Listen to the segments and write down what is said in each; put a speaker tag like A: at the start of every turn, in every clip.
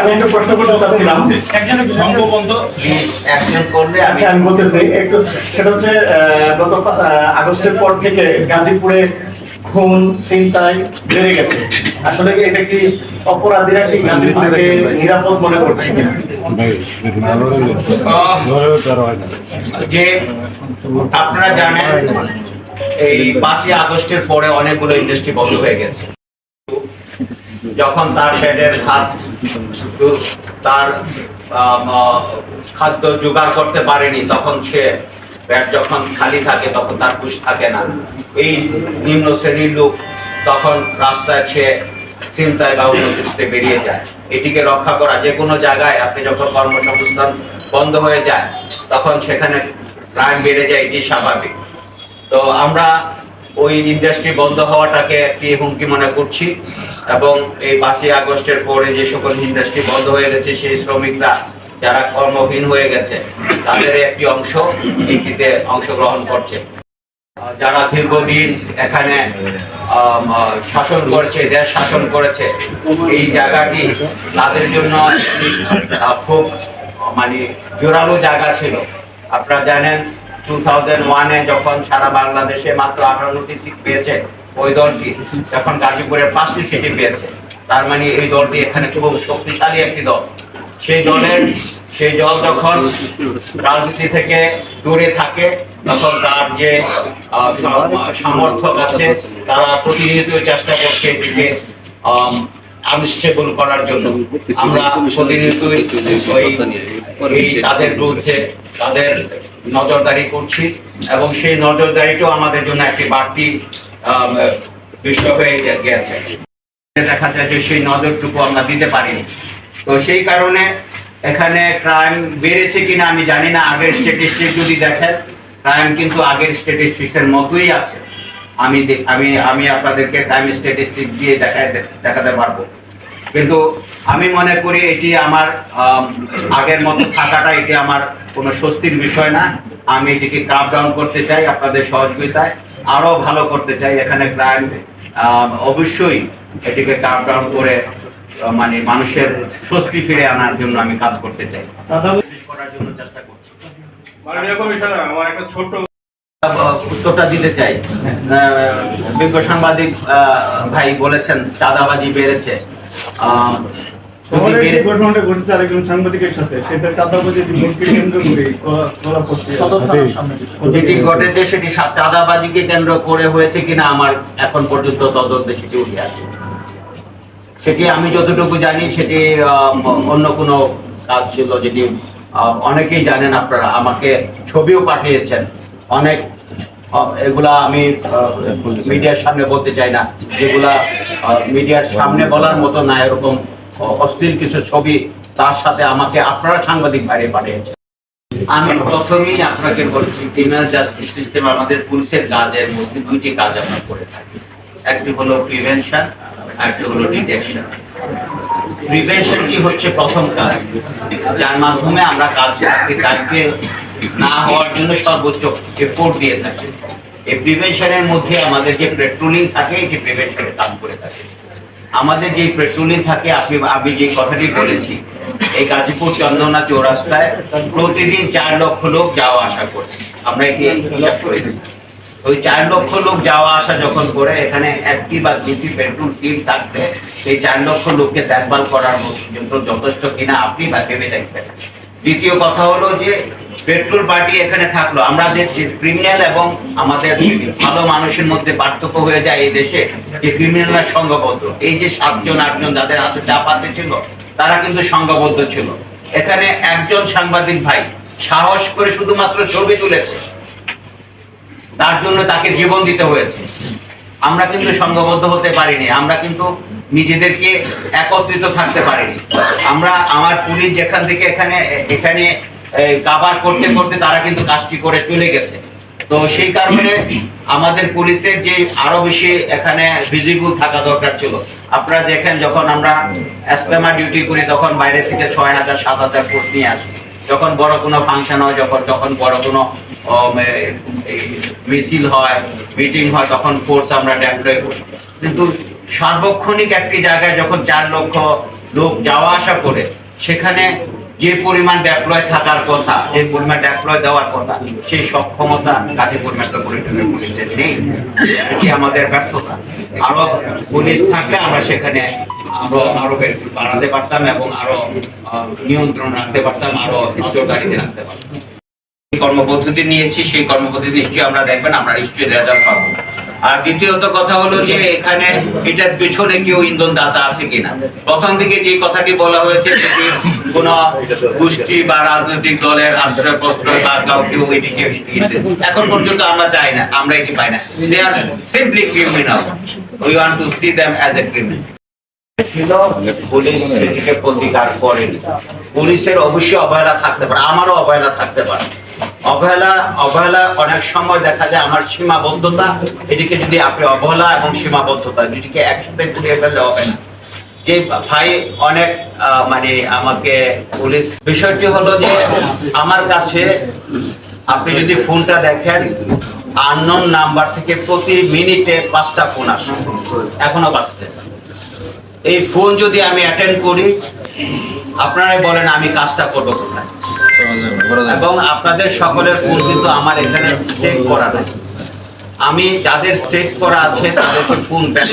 A: আমি একটা প্রশ্ন করতে চাচ্ছিলাম।
B: সংঘবন্ধ
C: একজন করলে
A: আচ্ছা আমি বলতেছি একটু সেটা হচ্ছে গত আগস্টের পর থেকে গাজীপুরে খুন ছিনতাই বেড়ে গেছে। আসলে এটা কি অপরাধীরা কি গাজীপুরকে নিরাপদ মনে করছে?
C: যে আপনারা জানেন এই পাঁচই আগস্টের পরে অনেকগুলো ইন্ডাস্ট্রি বন্ধ হয়ে গেছে। যখন তার শেডের খাত তার খাদ্য জোগাড় করতে পারেনি, তখন সে পেট যখন খালি থাকে, তখন তার পুষ থাকে না। এই নিম্ন শ্রেণির লোক তখন রাস্তায় সে চিন্তায় বা উন্নতিতে বেরিয়ে যায়। এটিকে রক্ষা করা যে কোনো জায়গায় আপনি যখন কর্মসংস্থান বন্ধ হয়ে যায়, তখন সেখানে ক্রাইম বেড়ে যায়, এটি স্বাভাবিক। তো আমরা ওই ইন্ডাস্ট্রি বন্ধ হওয়াটাকে একটি হুমকি মনে করছি। এবং এই পাঁচই আগস্টের পরে যে সকল ইন্ডাস্ট্রি বন্ধ হয়ে গেছে, সেই শ্রমিকরা যারা কর্মহীন হয়ে গেছে, তাদের একটি অংশ এটিতে অংশগ্রহণ করছে। যারা দীর্ঘদিন এখানে শাসন করছে, দেশ শাসন করেছে, এই জায়গাটি তাদের জন্য খুব মানে জোরালো জায়গা ছিল। আপনারা জানেন টু থাউজেন্ড যখন সারা বাংলাদেশে মাত্র আঠারোটি সিট পেয়েছে ওই দলটি যখন গাজীপুরের পাঁচটি সিটি পেয়েছে। তার মানে এই দলটি এখানে খুব শক্তিশালী একটি দল। সেই দলের সেই দল যখন রাজনীতি থেকে দূরে থাকে, তখন তার যে সমর্থক আছে, তারা প্রতিনিয়ত চেষ্টা করছে এটিকে আনস্টেবল করার জন্য। আমরা প্রতিনিয়ত তাদের বিরুদ্ধে তাদের নজরদারি করছি এবং সেই নজরদারিটাও আমাদের জন্য একটি বাড়তি বিষয় হয়ে গেছে। দেখা যায় যে সেই নজরটুকু আমরা দিতে পারিনি। তো সেই কারণে এখানে ক্রাইম বেড়েছে কিনা আমি জানি না। আগের স্ট্যাটিস্টিক যদি দেখেন ক্রাইম কিন্তু আগের স্ট্যাটিস্টিক্স এর মতোই আছে। আমি আমি আমি আপনাদেরকে ক্রাইম স্ট্যাটিস্টিক দিয়ে দেখায় দেখাতে পারব। কিন্তু আমি মনে করি এটি আমার আগের মতো থাকাটা এটি আমার কোনো স্বস্তির বিষয় না। আমি এটিকে কাপ ডাউন করতে চাই আপনাদের সহযোগিতায় আরও ভালো করতে চাই এখানে ক্রাইম অবশ্যই এটিকে কাপ ডাউন করে মানে মানুষের স্বস্তি ফিরে আনার জন্য আমি কাজ করতে চাই। করার জন্য চেষ্টা করছি।
B: মাননীয় কমিশনার আমার একটা ছোট্ট
C: উত্তরটা দিতে চাই। আহ, বিজ্ঞ সাংবাদিক আহ, ভাই বলেছেন চাঁদাবাজি বেড়েছে। যেটি ঘটেছে সেটি চাঁদাবাজিকে কেন্দ্র করে হয়েছে কিনা আমার এখন পর্যন্ত তদন্তে সেটি উঠে আসে সেটি আমি যতটুকু জানি সেটি আহ, অন্য কোনো কাজ ছিল যেটি আহ, অনেকেই জানেন আপনারা। আমাকে ছবিও পাঠিয়েছেন। অনেক এগুলা আমি মিডিয়ার সামনে বলতে চাই না। যেগুলা মিডিয়ার সামনে বলার মতো না, এরকম অশ্লীল কিছু ছবি তার সাথে আমাকে আপনারা সাংবাদিক বাইরে পাঠিয়েছেন। আমি প্রথমেই আপনাকে বলছি ক্রিমিনাল জাস্টিস সিস্টেম আমাদের পুলিশের কাজের মধ্যে দুইটি কাজ আমরা করে থাকি। একটি হলো প্রিভেনশন একটি হলো ডিটেকশন প্রিভেনশন কি হচ্ছে প্রথম কাজ? যার মাধ্যমে আমরা কাজ কাজকে না হওয়ার জন্য সর্বোচ্চ এফোর্ট দিয়ে থাকি। এই প্রিভেনশনের মধ্যে আমাদের যে পেট্রোলিং থাকে, এটি প্রিভেনশনের কাজ করে থাকে। আমাদের যে পেট্রোলিং থাকে, আপনি, আমি যে কথাটি বলেছি, এই গাজীপুর চন্দনা চৌরাস্তায় প্রতিদিন চার লক্ষ লোক যাওয়া আসা করছে। আমরা এটি ওই চার লক্ষ লোক যাওয়া আসা যখন করে, এখানে একটি বা দুটি পেট্রোল টিম থাকতে সেই চার লক্ষ লোককে দেখভাল করার মতো যথেষ্ট কিনা আপনি বা ভেবে দেখবেন। দ্বিতীয় কথা হলো যে পেট্রোল পার্টি এখানে থাকল। আমাদের ক্রিমিনাল এবং আমাদের ভালো মানুষের মধ্যে পার্থক্য হয়ে যায় এই দেশে, যে ক্রিমিনালরা সংঘবদ্ধ এই যে সাতজন, আটজন যাদের হাতে চাপাতে ছিল, তারা কিন্তু সংঘবদ্ধ ছিল। এখানে একজন সাংবাদিক ভাই সাহস করে শুধুমাত্র ছবি তুলেছে। তার জন্য তাকে জীবন দিতে হয়েছে। আমরা কিন্তু সংঘবদ্ধ হতে পারিনি। আমরা কিন্তু নিজেদেরকে একত্রিত থাকতে পারিনি। আমরা, আমার পুলিশ যেখান থেকে এখানে এখানে কাভার করতে করতে তারা কিন্তু কাজটি করে চলে গেছে। তো সেই কারণে আমাদের পুলিশের যে আরও বেশি এখানে ভিজিবল থাকা দরকার ছিল। আপনারা দেখেন যখন আমরা এসলামা ডিউটি করি, তখন বাইরে থেকে ছয় হাজার, সাত হাজার ফোর্স নিয়ে আসি। যখন বড় কোনো ফাংশন হয়, যখন যখন বড় কোনো মিছিল হয় মিটিং হয়, তখন ফোর্স আমরা ডেপ্লয় করি। কিন্তু সার্বক্ষণিক একটি জায়গায় যখন চার লক্ষ লোক যাওয়া আসা করে, সেখানে যে পরিমাণ ডেপ্লয় থাকার কথা, যে পরিমাণ ডেপ্লয় দেওয়ার কথা, সেই সক্ষমতা পরিমাণ পরিচালনা পুলিশের নেই। এটি আমাদের ব্যর্থতা। আরও পুলিশ থাকলে আমরা সেখানে আরও আরও বাড়াতে পারতাম এবং আরও নিয়ন্ত্রণ রাখতে পারতাম, আরও নজরদারিতে রাখতে পারতাম। কর্মপদ্ধতি নিয়েছি, সেই কর্মপদ্ধতি নিশ্চয়ই আমরা দেখবেন, আমরা নিশ্চয়ই রেজাল্ট পাবো। আর দ্বিতীয়ত কথা হলো যে, এখানে এটার পেছনে কেউ ইন্ধন দাতা আছে কিনা? প্রথম দিকে যে কথাটি বলা হয়েছে কোন গোষ্ঠী বা রাজনৈতিক দলের আশ্রয় প্রশ্রয় বা কাউ কেউ এটিকে এখন পর্যন্ত আমরা চাই না আমরা এটি পাই না। They are simply criminal we want to see them as a criminal police সেটিকে প্রতিকার করেনি পুলিশের অবশ্যই অবহেলা থাকতে পারে, আমারও অবহেলা থাকতে পারে। অবহেলা অবহেলা অনেক সময় দেখা যায় আমার সীমাবদ্ধতা, এটিকে যদি আপনি অবহেলা এবং সীমাবদ্ধতা দুটিকে একসাথে ঘুরিয়ে ফেললে হবে না। যে ভাই অনেক মানে আমাকে পুলিশ, বিষয়টি হলো যে আমার কাছে আপনি যদি ফোনটা দেখেন, আননোন নাম্বার থেকে প্রতি মিনিটে পাঁচটা ফোন আসে, এখনও বাজছে। এই ফোন যদি আমি অ্যাটেন্ড করি, আপনারাই বলেন আমি কাজটা করব কোথায়। এবং আপনাদের সকলের ফোন কিন্তু আমার এখানে চেক করা নাই আমি যাদের সেট করা আছে, তাদেরকে ফোন ব্যাক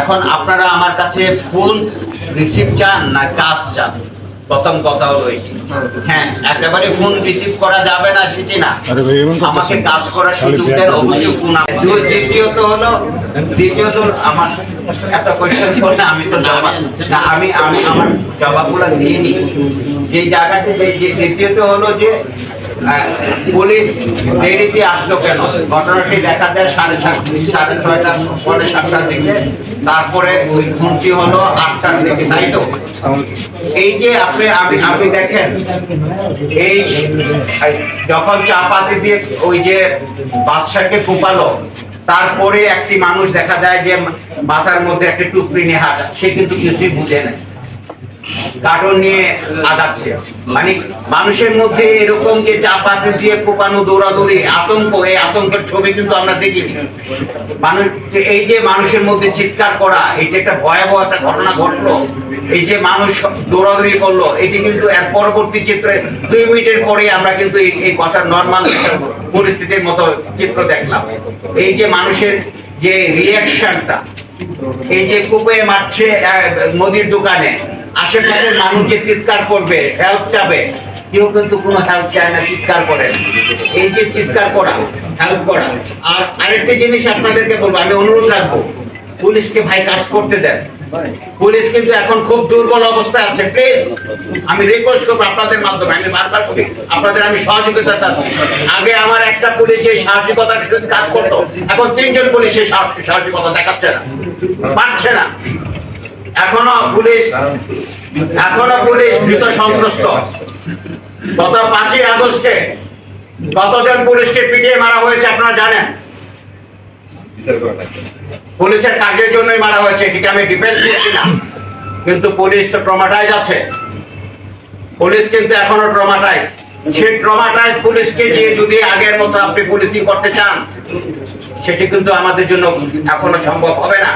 C: এখন আপনারা আমার কাছে ফোন রিসিভ চান না কাজ চান? প্রথম কথা হলো হ্যাঁ একেবারে ফোন রিসিভ করা যাবে না সেটি না। আমাকে কাজ করার সুযোগ দেন অবশ্যই ফোন দ্বিতীয়ত হলো দ্বিতীয়ত আমার একটা কোয়েশ্চেন করলে আমি তো না আমি আমি আমার জবাবগুলো দিয়ে নিই। যে জায়গাতে যে যে- দ্বিতীয়ত হলো যে পুলিশ দেরিতে আসলো কেন? ঘটনাটি দেখা যায় সাড়ে সাত, সাড়ে ছয়টা, পৌনে সাতটার দিকে। তারপরে ওই খুনটি হলো আটটার দিকে, তাই তো? এই যে আপনি আপনি আপনি দেখেন, এই যখন চাপাতি দিয়ে ওই যে বাদশাকে কোপালো, তারপরে একটি মানুষ দেখা যায় যে মাথার মধ্যে একটা টুকরি নিয়ে সে কিন্তু কিছুই বুঝে না। কার্টন নিয়ে মানে মানুষের মধ্যে এরকম যে দিয়ে কোপানো, দৌড়াদৌড়ি, আতঙ্ক, এই আতঙ্কের ছবি কিন্তু আমরা দেখিনি। মানুষ এই যে মানুষের মধ্যে চিৎকার করা এটা একটা ভয়াবহ একটা ঘটনা ঘটলো, এই যে মানুষ দৌড়াদৌড়ি করল, এটি কিন্তু পরবর্তী চিত্রে দুই মিনিটের পরে আমরা কিন্তু এই- কথার নর্মাল পরিস্থিতির মতো চিত্র দেখলাম। এই যে মানুষের যে রিয়াকশনটা এই যে কূপে মারছে মুদির দোকানে আশেপাশের মানুষ যে চিৎকার করবে হেল্প চাবে। কেউ কিন্তু কোনো হেল্প চায় না, চিৎকার করে। এই যে চিৎকার করা হেল্প করা। আর আরেকটা জিনিস আপনাদেরকে বলব, আমি অনুরোধ রাখব, পুলিশকে ভাই কাজ করতে দেন। পুলিশ কিন্তু এখন খুব দুর্বল অবস্থায় আছে প্লিজ আমি রিকোয়েস্ট করব আপনাদের মাধ্যমে, আমি বারবার করি আপনাদের আমি সহযোগিতা চাচ্ছি। আগে আমার একটা পুলিশ এই সাহসিকতা কাজ করতো, এখন তিনজন পুলিশ সাহস- সাহসিকতা দেখাচ্ছে না পারছে না। এখনও পুলিশ এখনও পুলিশ ভীত সন্ত্রস্ত। গত পাঁচই আগস্টে কতজন পুলিশকে পিটিয়ে মারা হয়েছে আপনারা জানেন? পুলিশের কাজের জন্যই মারা হয়েছে এটিকে আমি ডিফেন্ড করছি না কিন্তু পুলিশ তো ট্রমাটাইজ আছে। পুলিশ কিন্তু এখনও ট্রমাটাইজ সেই ট্রমাটাইজ পুলিশকে দিয়ে যদি আগের মতো আপনি পুলিশই করতে চান, সেটি কিন্তু আমাদের জন্য এখনও সম্ভব হবে না।